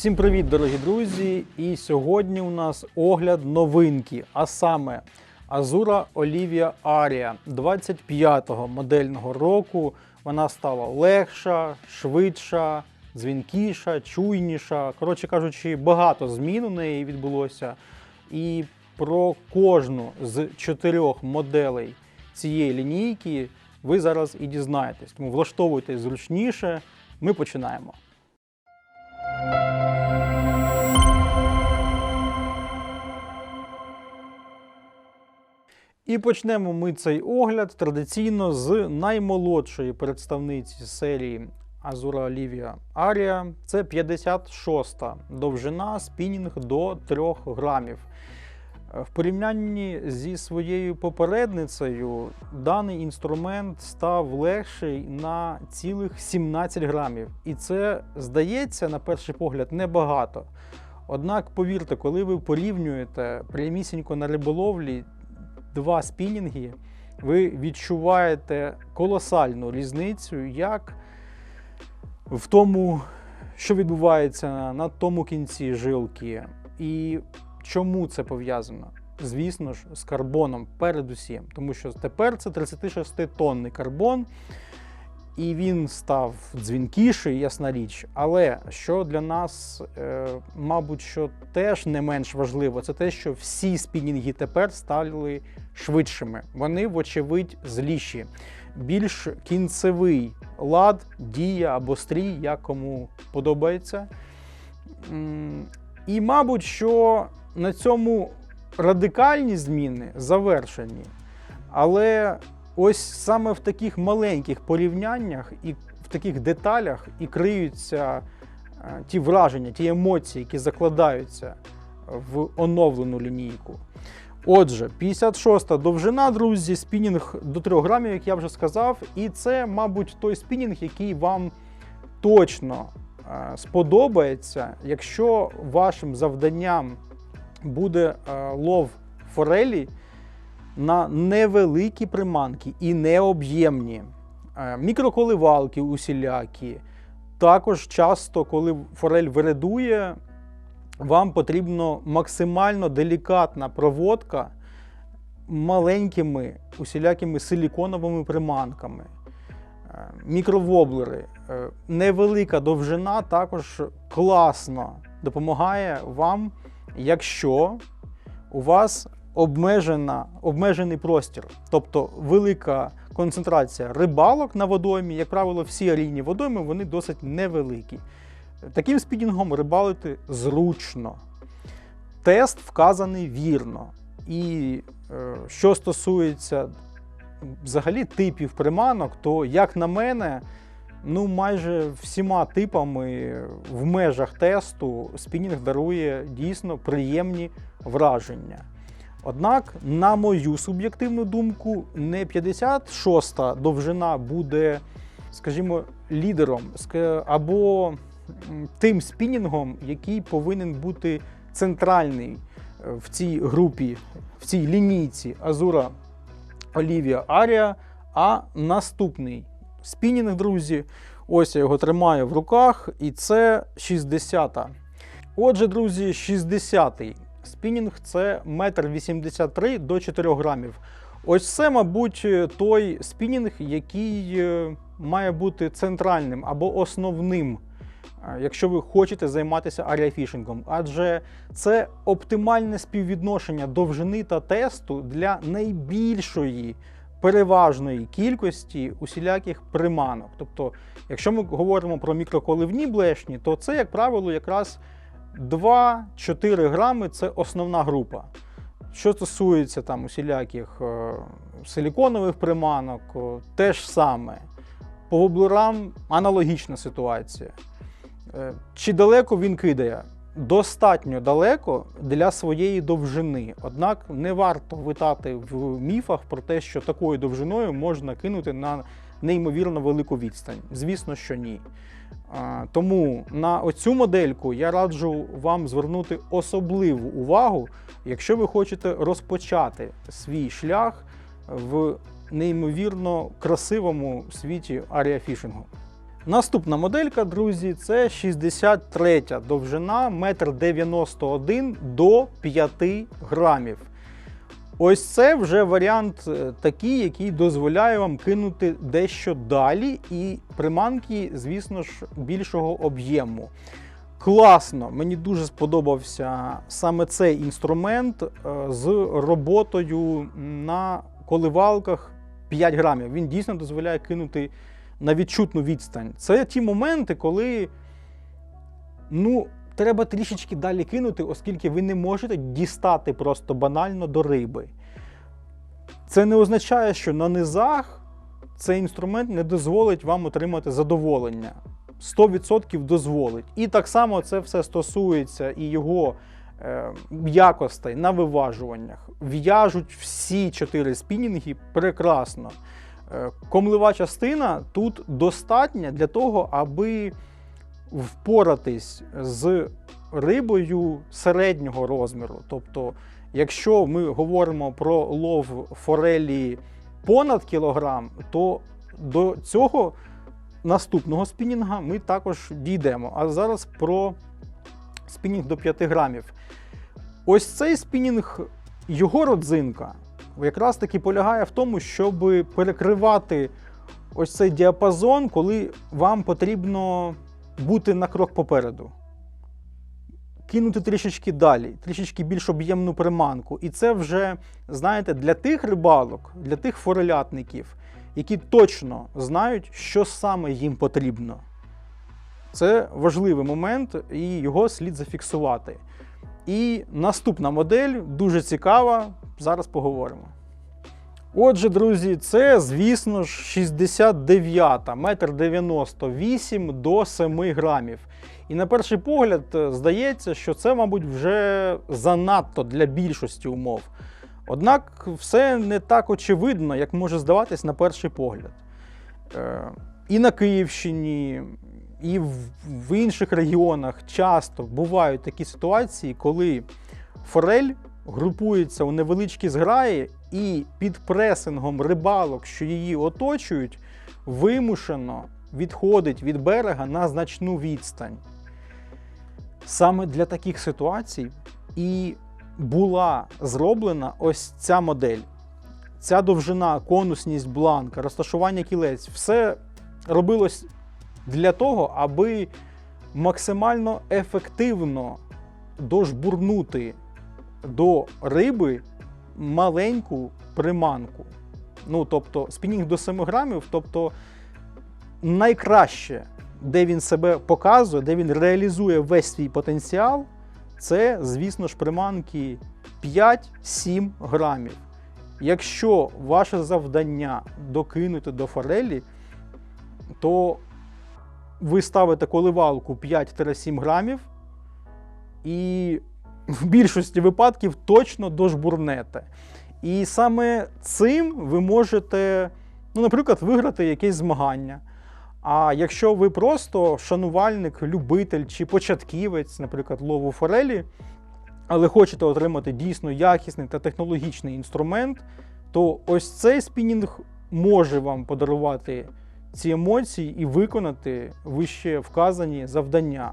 Всім привіт, дорогі друзі! І сьогодні у нас огляд новинки, а саме Azura Olivia Aria 25-го модельного року. Вона стала легша, швидша, дзвінкіша, чуйніша. Коротше кажучи, багато змін у неї відбулося. І про кожну з чотирьох моделей цієї лінійки ви зараз і дізнаєтесь. Тому влаштовуйтесь зручніше. Ми починаємо. І почнемо ми цей огляд традиційно з наймолодшої представниці серії Azura Olivia Aria. Це 56-та довжина спінінг до 3 грамів. В порівнянні зі своєю попередницею даний інструмент став легший на цілих 17 грамів. І це здається, на перший погляд, небагато. Однак, повірте, коли ви порівнюєте прямісінько на риболовлі два спінінги, ви відчуваєте колосальну різницю, як в тому, що відбувається на тому кінці жилки. І чому це пов'язано? Звісно ж, з карбоном передусім, тому що тепер це 36-тонний карбон, і він став дзвінкіший, ясна річ. Але що для нас, е, мабуть, що теж не менш важливо, це те, що всі спінінги тепер стали швидшими. Вони, вочевидь, зліші. Більш кінцевий лад, дія або стрій, як кому подобається. І, мабуть, що на цьому радикальні зміни завершені. Але ось саме в таких маленьких порівняннях і в таких деталях і криються е, ті враження, ті емоції, які закладаються в оновлену лінійку. Отже, 56-та довжина, друзі, спінінг до 3 грамів, як я вже сказав, і це, мабуть, той спінінг, який вам точно е, сподобається, якщо вашим завданням буде е, лов форелі на невеликі приманки і необ'ємні. Е, Мікроколивалки усілякі. Також часто, коли форель виредує, вам потрібно максимально делікатна проводка маленькими усілякими силіконовими приманками. Е, Мікровоблери. Е, Невелика довжина також класно допомагає вам, якщо у вас обмежена, обмежений простір, тобто велика концентрація рибалок на водоймі, як правило, всі арійні водойми вони досить невеликі. Таким спінінгом рибалити зручно. Тест вказаний вірно. І е, що стосується взагалі типів приманок, то, як на мене, ну майже всіма типами в межах тесту спінінг дарує дійсно приємні враження. Однак, на мою суб'єктивну думку, не 56-та довжина буде, скажімо, лідером або тим спінінгом, який повинен бути центральний е, в цій групі, в цій лінійці Azura Olivia Aria. А наступний спінінг, друзі, ось я його тримаю в руках, і це 60-та. Отже, друзі, 60-й спінінг це 1,83 м до 4 грамів. Ось це, мабуть, той спінінг, який е, має бути центральним або основним, е, якщо ви хочете займатися аріафішингом. Адже це оптимальне співвідношення довжини та тесту для найбільшої переважної кількості усіляких приманок. Тобто, якщо ми говоримо про мікроколивні блешні, то це, як правило, якраз 2-4 грами це основна група. Що стосується там усіляких е, силіконових приманок, о, те ж саме. По воблерам аналогічна ситуація. Е, чи далеко він кидає? Достатньо далеко для своєї довжини. Однак не варто витати в міфах про те, що такою довжиною можна кинути на неймовірно велику відстань. Звісно, що ні. Тому на оцю модельку я раджу вам звернути особливу увагу, якщо ви хочете розпочати свій шлях в неймовірно красивому світі аріафішингу. Наступна моделька, друзі, це 63 довжина 1,91 м до 5 грамів. Ось це вже варіант е, такий, який дозволяє вам кинути дещо далі, і приманки, звісно ж, більшого об'єму. Класно, мені дуже сподобався саме цей інструмент е, з роботою на коливалках 5 грамів. Він дійсно дозволяє кинути на відчутну відстань. Це ті моменти, коли ну, треба трішечки далі кинути, оскільки ви не можете дістати просто банально до риби. Це не означає, що на низах цей інструмент не дозволить вам отримати задоволення. 100% дозволить. І так само це все стосується і його е, якостей на виважуваннях. В'яжуть всі чотири спінінги прекрасно. Е, комлева частина тут достатня для того, аби впоратись з рибою середнього розміру. Тобто, якщо ми говоримо про лов форелі понад кілограм, то до цього наступного спінінга ми також дійдемо. А зараз про спінінг до 5 грамів. Ось цей спінінг, його родзинка, якраз таки полягає в тому, щоб перекривати ось цей діапазон, коли вам потрібно бути на крок попереду. Кинути трішечки далі, трішечки більш об'ємну приманку. І це вже, знаєте, для тих рибалок, для тих форелятників, які точно знають, що саме їм потрібно. Це важливий момент, і його слід зафіксувати. І наступна модель дуже цікава. Зараз поговоримо. Отже, друзі, це, звісно ж, 69 метр 98 до 7 грамів. І на перший погляд е, здається, що це, мабуть, вже занадто для більшості умов. Однак все не так очевидно, як може здаватись на перший погляд. Е, І на Київщині, і в інших регіонах часто бувають такі ситуації, коли форель групується у невеличкі зграї, і під пресингом рибалок, що її оточують, вимушено відходить від берега на значну відстань. Саме для таких ситуацій і була зроблена ось ця модель. Ця довжина, конусність бланка, розташування кілець все робилось для того, аби максимально ефективно дожбурнути до риби маленьку приманку. Ну, тобто, спінінг до 7 грамів, тобто найкраще, де він себе показує, де він реалізує весь свій потенціал, це, звісно ж, приманки 5-7 грамів. Якщо ваше завдання докинути до форелі, то ви ставите коливалку 5-7 грамів, і в більшості випадків точно дожбурнете. І саме цим ви можете, ну, наприклад, виграти якесь змагання. А якщо ви просто шанувальник, любитель чи початківець, наприклад, лову форелі, але хочете отримати дійсно якісний та технологічний інструмент, то ось цей спінінг може вам подарувати ці емоції і виконати вище вказані завдання.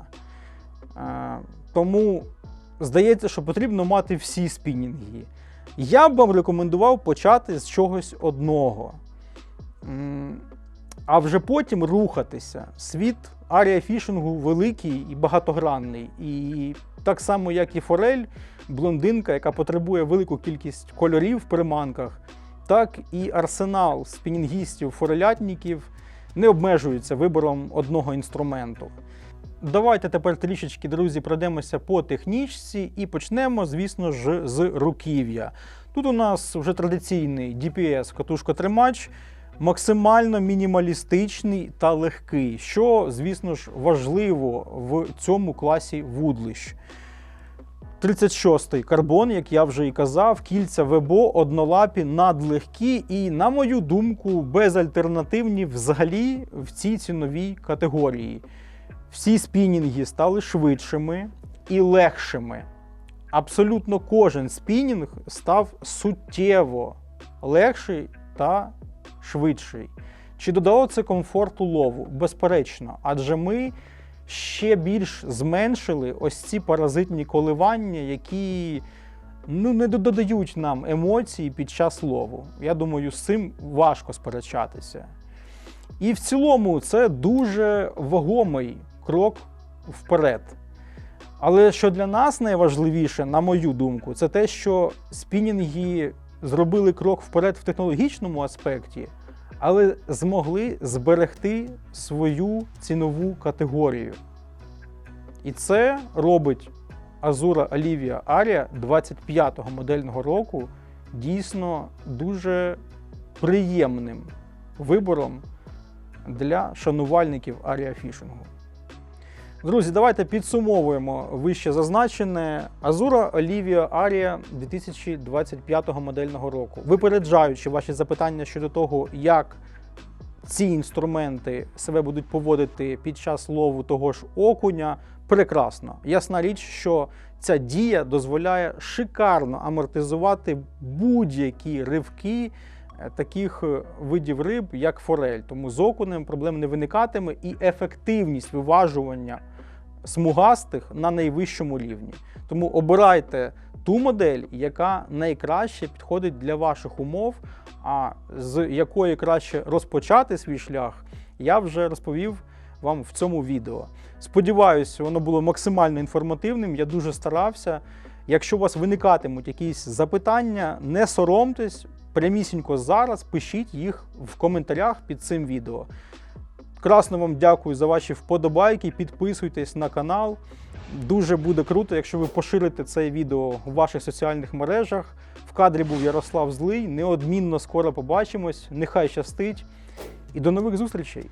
Тому здається, що потрібно мати всі спінінги. Я б вам рекомендував почати з чогось одного а вже потім рухатися. Світ аріафішингу великий і багатогранний. І так само, як і Форель, блондинка, яка потребує велику кількість кольорів в приманках, так і арсенал спінінгістів, форелятників не обмежується вибором одного інструменту. Давайте тепер трішечки, друзі, пройдемося по технічці і почнемо, звісно ж, з руків'я. Тут у нас вже традиційний DPS катушка-тримач максимально мінімалістичний та легкий, що, звісно ж, важливо в цьому класі вудлищ. 36-й карбон, як я вже і казав, кільця ВБО однолапі надлегкі і, на мою думку, безальтернативні взагалі в цій ціновій категорії. Всі спінінги стали швидшими і легшими. Абсолютно кожен спінінг став суттєво легший та швидший. Чи додало це комфорту лову? Безперечно, адже ми ще більш зменшили ось ці паразитні коливання, які ну, не додають нам емоцій під час лову. Я думаю, з цим важко сперечатися. І в цілому це дуже вагомий крок вперед. Але що для нас найважливіше, на мою думку, це те, що спінінги зробили крок вперед в технологічному аспекті, але змогли зберегти свою цінову категорію. І це робить Azura Olivia Aria 25-го модельного року дійсно дуже приємним вибором для шанувальників аріафішингу. Друзі, давайте підсумовуємо вище зазначене Azura Olivia Aria 2025 модельного року. Випереджаючи ваші запитання щодо того, як ці інструменти себе будуть поводити під час лову того ж окуня, прекрасно. Ясна річ, що ця дія дозволяє шикарно амортизувати будь-які ривки е, таких е, видів риб, як форель. Тому з окунем проблем не виникатиме і ефективність виважування смугастих на найвищому рівні. Тому обирайте ту модель, яка найкраще підходить для ваших умов, а з якої краще розпочати свій шлях, я вже розповів вам в цьому відео. Сподіваюся, воно було максимально інформативним. Я дуже старався. Якщо у вас виникатимуть якісь запитання, не соромтесь, прямісінько зараз пишіть їх в коментарях під цим відео. Красно вам дякую за ваші вподобайки. Підписуйтесь на канал. Дуже буде круто, якщо ви поширите це відео в ваших соціальних мережах. В кадрі був Ярослав Злий. Неодмінно скоро побачимось. Нехай щастить. І до нових зустрічей!